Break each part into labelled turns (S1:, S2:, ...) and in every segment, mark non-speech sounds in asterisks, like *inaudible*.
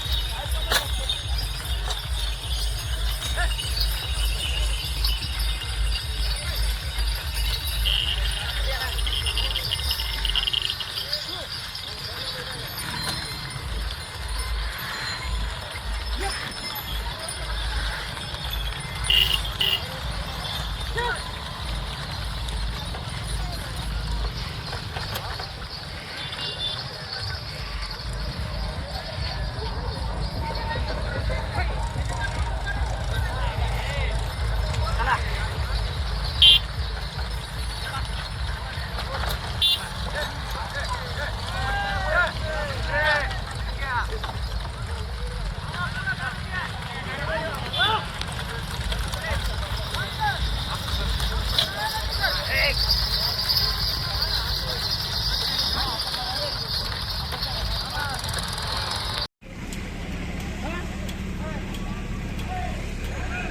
S1: back.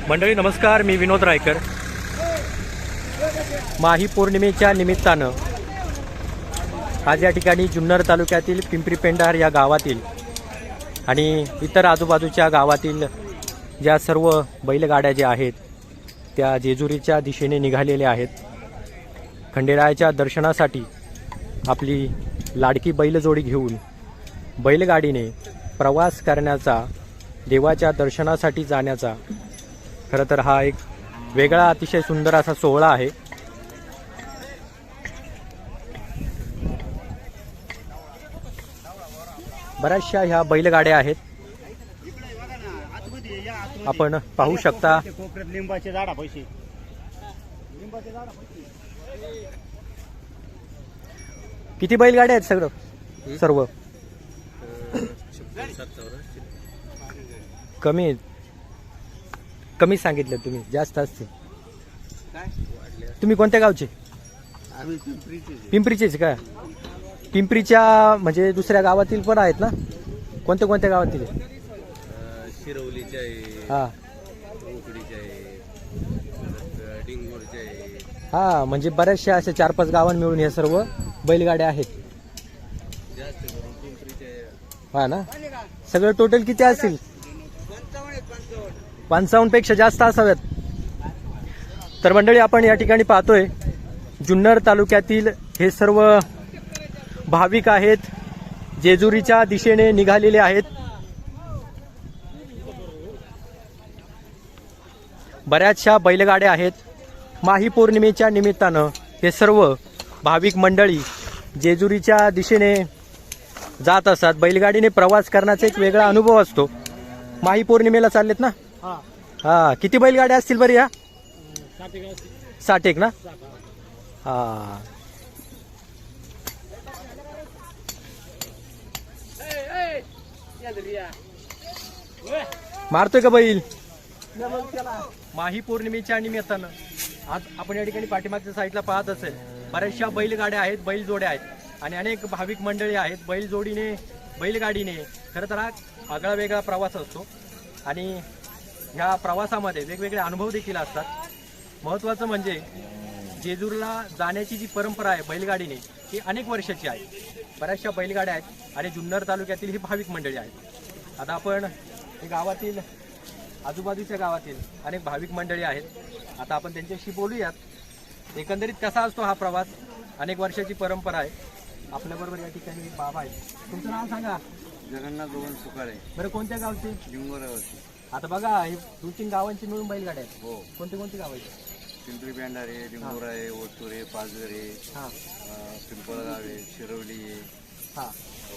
S1: मंडळी नमस्कार मी विनोद रायकर. माही पौर्णिमेच्या निमित्तानं आज या ठिकाणी जुन्नर तालुक्यातील पिंपरी पेंढार या गावातील आणि इतर आजूबाजूच्या गावातील ज्या सर्व बैलगाड्या ज्या आहेत त्या जेजुरीच्या दिशेने निघालेल्या आहेत. खंडेरायाच्या दर्शनासाठी आपली लाडकी बैलजोडी घेऊन बैलगाडीने प्रवास करण्याचा देवाच्या दर्शनासाठी जाण्याचा खरं तर हा एक वेगळा अतिशय सुंदर असा सोहळा आहे. बऱ्याचशा ह्या बैलगाड्या आहेत. आपण पाहू शकता.
S2: कोपऱ्यात लिंबाचे झाडा पैसे लिंबाचे झाडा पैसे
S1: किती बैलगाड्या आहेत सगळं सर्व कमी आहेत. कमी सांगितलं तुम्ही जास्त असतील तुम्ही कोणत्या गावचे?
S2: आम्ही पिंपरीचे.
S1: पिंपरीचेच का? पिंपरीच्या म्हणजे दुसऱ्या गावातील पण आहेत ना? कोणत्या कोणत्या गावातील
S3: शिरवलीचे आहे
S1: हा.
S3: उकडीचे आहे परत डिंगोरचे आहे.
S1: हा म्हणजे बऱ्याचशा अशा चार पाच गावां मिळून हे सर्व बैलगाड्या आहेत.
S3: जास्त करून पिंपरीचे आहे.
S1: हा ना? सगळं टोटल किती असतील पंचावन्नपेक्षा जास्त असाव्यात तर मंडळी आपण या ठिकाणी पाहतोय जुन्नर तालुक्यातील हे सर्व भाविक आहेत जेजुरीच्या दिशेने निघालेले आहेत. बऱ्याचशा बैलगाड्या आहेत. माही पौर्णिमेच्या निमित्तानं हे सर्व भाविक मंडळी जेजुरीच्या दिशेने जात असतात. बैलगाडीने प्रवास करण्याचा एक वेगळा अनुभव असतो. माही पौर्णिमेला चाललेत ना?
S2: हा.
S1: हा किती बैलगाड्या असतील बरं या?
S2: साठ
S1: एक ना? हा. मारतोय का बैल? माही पौर्णिमेच्या निमित्तानं आज आपण या ठिकाणी पाठीमागच्या साईडला पाहत असेल बऱ्याचशा बैलगाड्या आहेत बैलजोड्या आहेत आणि अनेक भाविक मंडळी आहेत. बैलजोडीने बैलगाडीने खरं तर हा आगळा वेगळा प्रवास असतो. आणि ह्या प्रवासामध्ये वेगवेगळे अनुभव देखील असतात. महत्त्वाचं म्हणजे जेजूरला जाण्याची जी परंपरा आहे बैलगाडीने ही अनेक वर्षाची आहे. बऱ्याचशा बैलगाड्या आहेत आणि जुन्नर तालुक्यातील ही भाविक मंडळी आहेत. आता आपण हे गावातील आजूबाजूच्या गावातील अनेक भाविक मंडळी आहेत. आता आपण त्यांच्याशी बोलूयात. एकंदरीत कसा असतो हा प्रवास? अनेक वर्षाची परंपरा आहे. आपल्याबरोबर या ठिकाणी बाबा आहे तुमचं नाव सांगा.
S3: जगन्नाथ गोवन सुकाळे.
S1: बरं कोणत्या गावचे?
S3: डिंगोरावरची
S1: आता बघा हे दोन तीन गावांची मिळून बैलगाड्या आहेत.
S3: हो.
S1: कोणते कोणते गाव आहेत?
S3: पिंपरी बँडार आहे डिंगोरा आहे ओतूर आहे पाचघर आहे
S1: हां.
S3: अं, पिंपळगाव आहे शिरवली आहे.
S1: हां.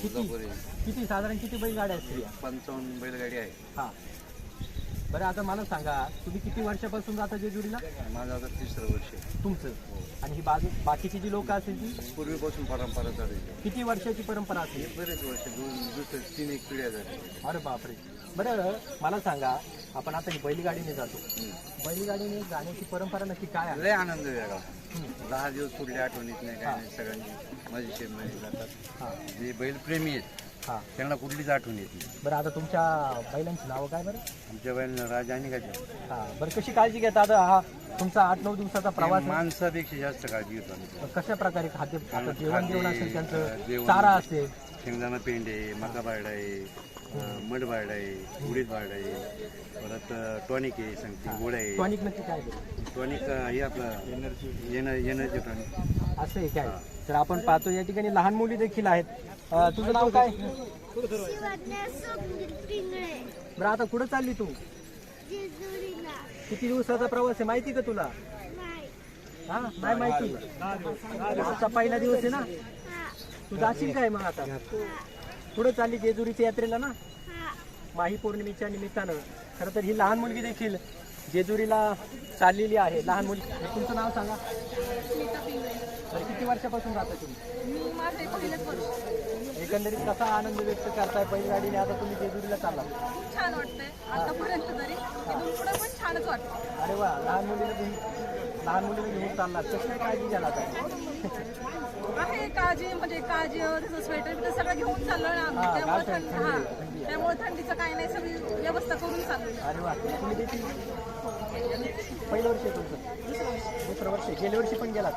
S1: किती
S3: आहे.
S1: किती साधारण किती बैलगाड्या आहेत?
S3: पंचावन्न बैलगाडी आहे.
S1: हां. बरं आता मला सांगा तुम्ही किती वर्षापासून जाता जेजुरीला?
S3: माझं आता तिसरं वर्ष आहे.
S1: तुमचं. आणि ही बाजू बाकीची जी लोक असतील ती?
S3: पूर्वीपासून परंपरा आहे.
S1: किती वर्षाची परंपरा असेल?
S3: बरेच वर्ष दोन दुसरे तीन एक पिढ्या झाल्या
S1: अरे बापरे. बरं मला सांगा आपण आता ही बैलगाडीने जातो. बैलगाडीने जाण्याची परंपरा नक्की काय आहे?
S3: लय आनंद वेगळा. दहा दिवस कुठल्या आठवणीत नाही काय नाही सगळ्यांनी मजेशीरमध्ये जातात.
S1: हां.
S3: जे बैलप्रेमी आहेत
S1: हां.
S3: त्यांना कुठलीच आठवण येत नाही.
S1: बरं आता तुमच्या बैलांची नावं काय बरं?
S3: आमच्या बैलांना राजा आणि
S1: हां. बरं कशी काळजी घेता आता हा तुमचा आठ नऊ दिवसाचा प्रवास.
S3: माणसापेक्षा जास्त काळजी घेतो आम्ही.
S1: कशा प्रकारे खाद्य आता जेवण जेवण असेल त्यांचं. चारा असेल?
S3: शेंगदाणा पेंड आहे मका बारडा आहे मड बारडा आहे उडीद बारडा आहे परत टॉनिक आहे सांगते गोळ्या आहे.
S1: टॉनिक नक्की काय?
S3: टॉनिक हे आपलं एनर्जी एनर्जी टॉनिक.
S1: असं आहे काय. तर आपण पाहतो या ठिकाणी लहान मुली देखील आहेत. अं, तुझं नाव काय? बरं आता कुठं चालली तू? किती दिवसाचा प्रवास आहे? माहिती का तुला?
S4: नाही.
S1: हा? नाही माहिती? आजचा पहिला दिवस आहे ना? तू जाशील काय मग आता? पुढे चालली जेजुरीच्या यात्रेला ना? माही पौर्णिमेच्या निमित्तानं. खरं तर ही लहान मुलगी देखील जेजुरीला चाललेली आहे. लहान मुलगी तुमचं नाव सांगा. किती वर्षापासून जाता तुम्ही?
S5: माझं एक पहिलंच वर्ष.
S1: एकंदरीत कसा आनंद व्यक्त करताय बैलगाडीने? आता तुम्ही जेजुरीला चालला
S5: खूप छान वाटतंय. आतापर्यंत तरी इथून पुढे पण छानच वाटतं
S1: अरे वा लहान मुलीला घेऊन लहान मुलीला घेऊन चालला काय काळजी घ्यायला आता
S5: आहे काळजी म्हणजे काळजी स्वेटर बिटर सगळं घेऊन चाललोय ना आम्ही.
S1: हा,
S5: त्यामुळे थंडी हा.
S1: आहे.
S5: त्यामुळे थंडीचं काही नाही सगळी व्यवस्था करून चाललोय.
S1: अरे वा तुम्ही देखील पहिलं वर्ष आहे तुमचं. दुसरं वर्ष. गेल्या वर्षी पण गेलात?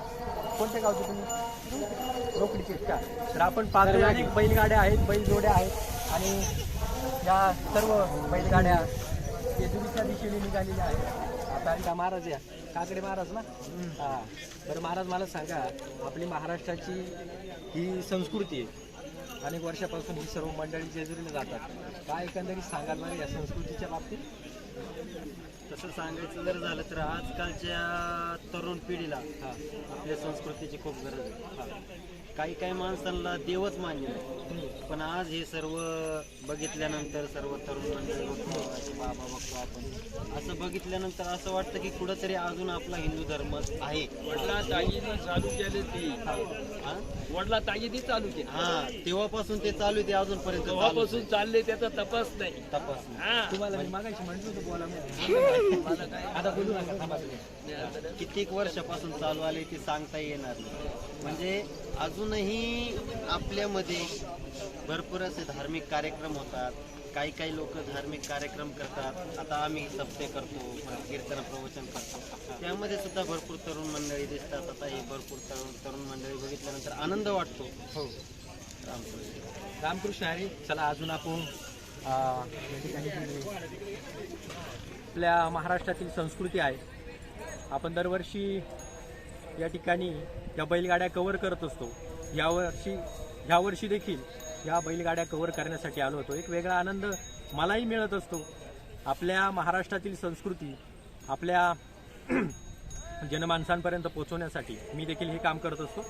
S1: कोणत्या गावचे तुम्ही? रोकडीचे का? तर आपण पाहतोय अनेक बैलगाड्या आहेत बैलजोड्या आहेत आणि या सर्व बैलगाड्या जेजुरीच्या दिशेने निघालेल्या आहेत. आता का महाराज या. काकडे महाराज ना? हा. बरं महाराज मला सांगा आपली महाराष्ट्राची ही संस्कृती आहे. अनेक वर्षापासून ही सर्व मंडळी जेजुरीला जातात. काय एकंदरीत सांगाल बरं या संस्कृतीच्या बाबतीत?
S6: तसं सांगायचं जर झालं तर आजकालच्या तरुण पिढीला आपल्या संस्कृतीची खूप गरज आहे. काही काही माणसांना देवच मान्य नाही. पण आज हे सर्व बघितल्यानंतर सर्व तरुण मंडळी बघतो असे बाबा बघतो आपण असं बघितल्यानंतर असं वाटतं की कुठंतरी अजून आपला हिंदू धर्म आहे.
S7: वडला ताईने चालू केले ती.
S6: हा?
S7: वडला ताईने चालू केली.
S6: हा तेव्हापासून ते चालू आहे ते अजूनपर्यंत
S7: तेव्हापासून चालले त्याचा तपास नाही.
S6: तपास
S7: हा.
S1: तुम्हाला मी मागायची म्हटलं होतं बोला. आता बोलू नका.
S6: कित्येक वर्षापासून चालू आले ते सांगता येणार नाही. म्हणजे अजूनही आपल्यामध्ये भरपूर असे धार्मिक कार्यक्रम होतात. काही काही लोक धार्मिक कार्यक्रम करतात. आता आम्ही सप्ते करतो कीर्तन प्रवचन करतो. त्यामध्ये सुद्धा भरपूर तरुण मंडळी दिसतात. आता हे भरपूर तरुण तरुण मंडळी बघितल्यानंतर आनंद वाटतो.
S1: हो.
S6: रामकृष्ण
S1: रामकृष्ण हरी चला अजून आपण आपल्या महाराष्ट्रातील संस्कृती आहे. आपण दरवर्षी या ठिकाणी या बैलगाड्या कव्हर करत असतो. यावर्षी यावर्षी देखील या बैलगाड्या कव्हर करण्यासाठी आलो होतो. एक वेगळा आनंद मलाही मिळत असतो. आपल्या महाराष्ट्रातील संस्कृती आपल्या *clears throat* जनमानसांपर्यंत पोहोचवण्यासाठी मी देखील हे काम करत असतो.